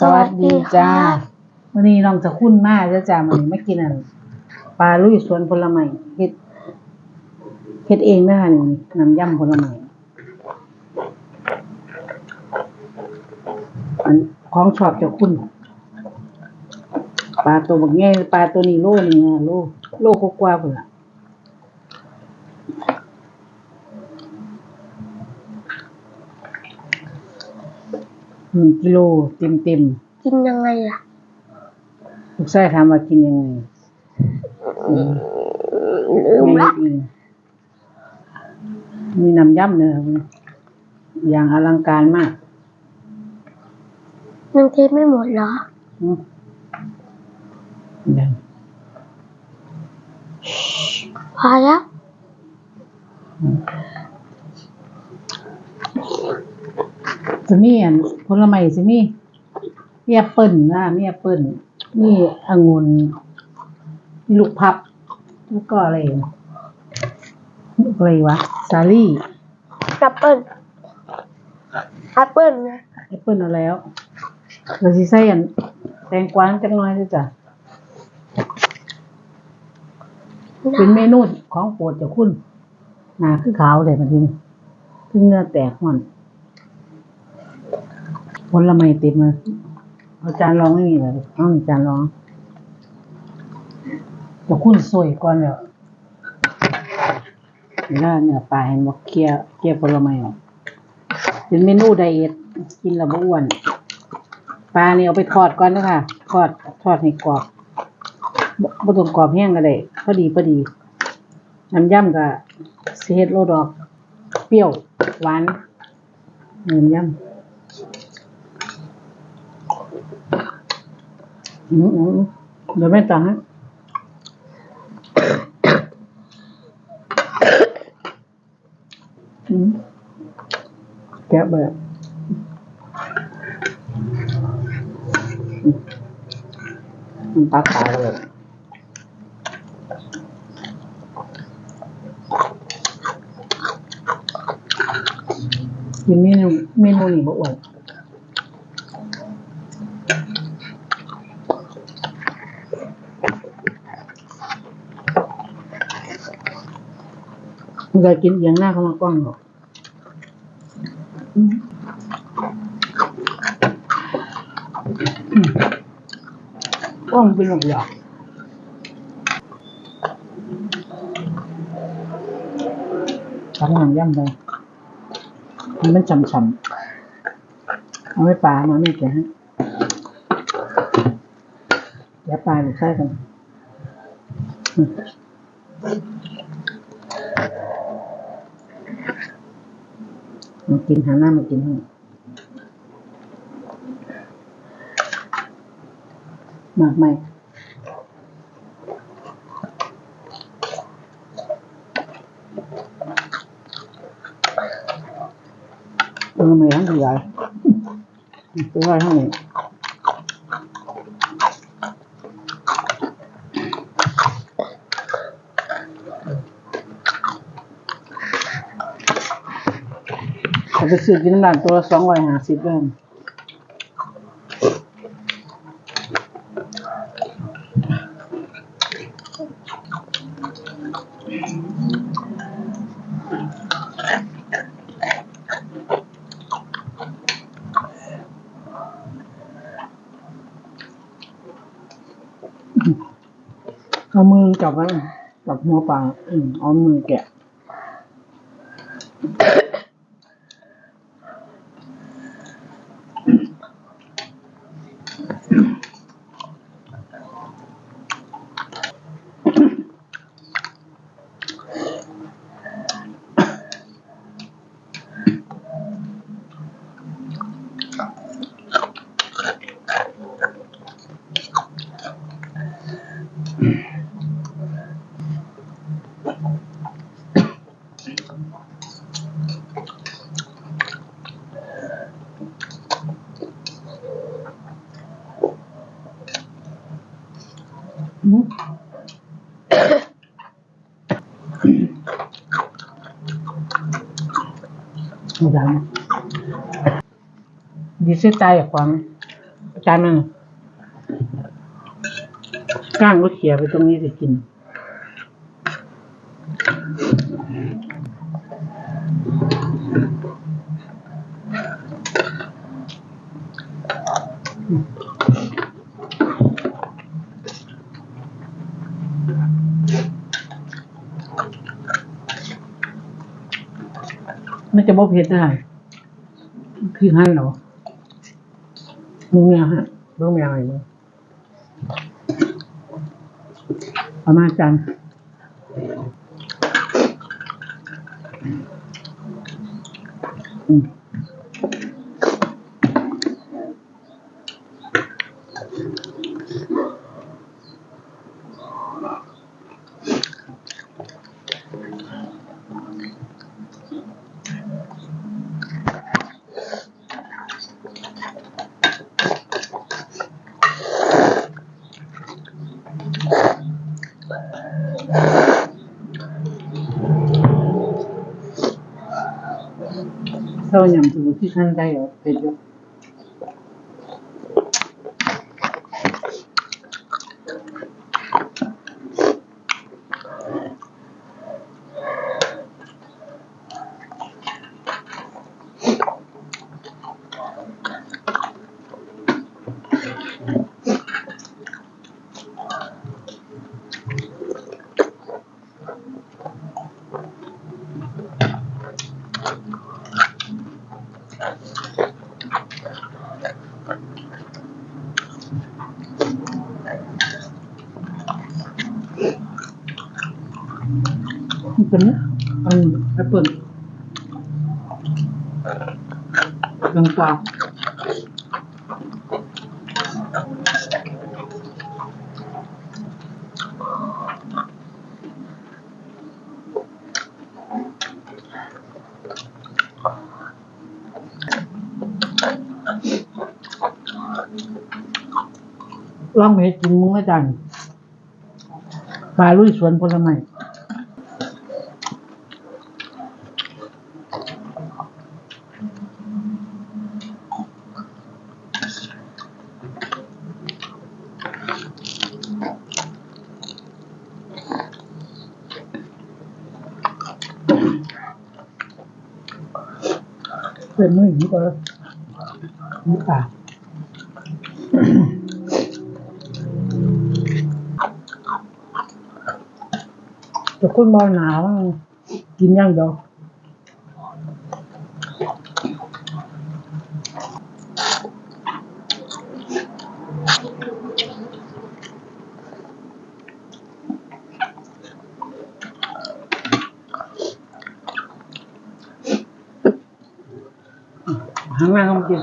สวัสดีจ้าวันนี้น้องจะคุ้นมากแล้วจ้ามันไม่กินอะปลาลุยสวนผลไม้เฮ็ดเฮ็ดเองนะคะนี่น้ำยำผลไม้อันของชอบจะคุ้นปลาตัวบักแง่ปลาตัวนี้โลนึงอะโลโลกกว่าๆพุ่น หนึ่งกิโลเต็มเต็มๆกินยังไงล่ะลูกชายถามว่ากินยังไงลืมละมีมีน้ำย่ำเนอะอย่างอลังการมากยังเทปไม่หมดเหรอ อืมยังพอแล้ว จะมีอันผลไม้จะมีมีแอปเปิ้ลนะมีแอปเปิ้ลมีองุ่นมีลูกพับ แล้วก็อะไรนะลูกอะไรวะสาลี่แอปเปิ้ลแอปเปิ้ลนะแอปเปิ้ลเอาแล้วเราสิใส่อันแตงกวาจักหน้อยด้วยจ้ะเป็นเมนูของโปรดเจ้าคุณหนาคือขาวเลยมันทีนี้คือเนื้อแตกมัน ผลไม้ติดมาเอาจานร้องไม่มีเลยเอาจานร้องเจ้าคุณสวยก่อนแล้วแล้วเนื้อปลาเห็นบอกเคี่ยวเคี่ยวผลไม้ออกเป็นเมนูไดเอทกินแล้วบ่อ้วนปลาเนี่ยเอาไปทอดก่อนนะคะทอดทอดให้กรอบบ่ต้องกรอบแห้งก็ได้พอดีพอดีน้ำย่ำก็สิเฮ็ดโลดอก เปรี้ยวหวานน้ำย่ำอืมอืม เดี๋ยวแม่ตังฮะอืมแกะแบบมันตักตายเลยกินเมนูเมนูนี้บ่อ้วน มันก็กินอย่างหน้าเขามากว้างหรอกอืมอืมกว้างเป็นหลอกหยอกตั้งหนังย่ำไปให้มันฉ่ำๆเอาไว้ปลามาไม่แกะให้เดี๋ยวปลาหรือใช่กันอืม มากินหาหน้ามากินให้มากไหมเออไม่ยังใหญ่ตัวใหญ่เท่านี้เขา ไปซื้อกินน้ำร้านตัวสองร้อยห้าสิบเลยเอามือจับไว้จับหัวปลาอืมเอามือแกะ ดังดีเสียใจกับความจานมันก้างก็เขี่ยไปตรงนี้จะกิน มัน จะบ่เผ็ดได้คือให้เหรอมึงแมวฮะมึงแมวอะไรมึงเอามาจานอืม เท่าอย่างถือที่ท่านได้เหรอเป็ดเยอะมันเป็นอันแอปเปิ ลกลางกลางลองเห็ดกินมึงอาจารย์ปลาลุยสวนผลไม้เป็นมืออย่างนี้ก็นี่ค่ะ แต่คนบอหนาวกินย่างเดียวหางหน้าเขามากิน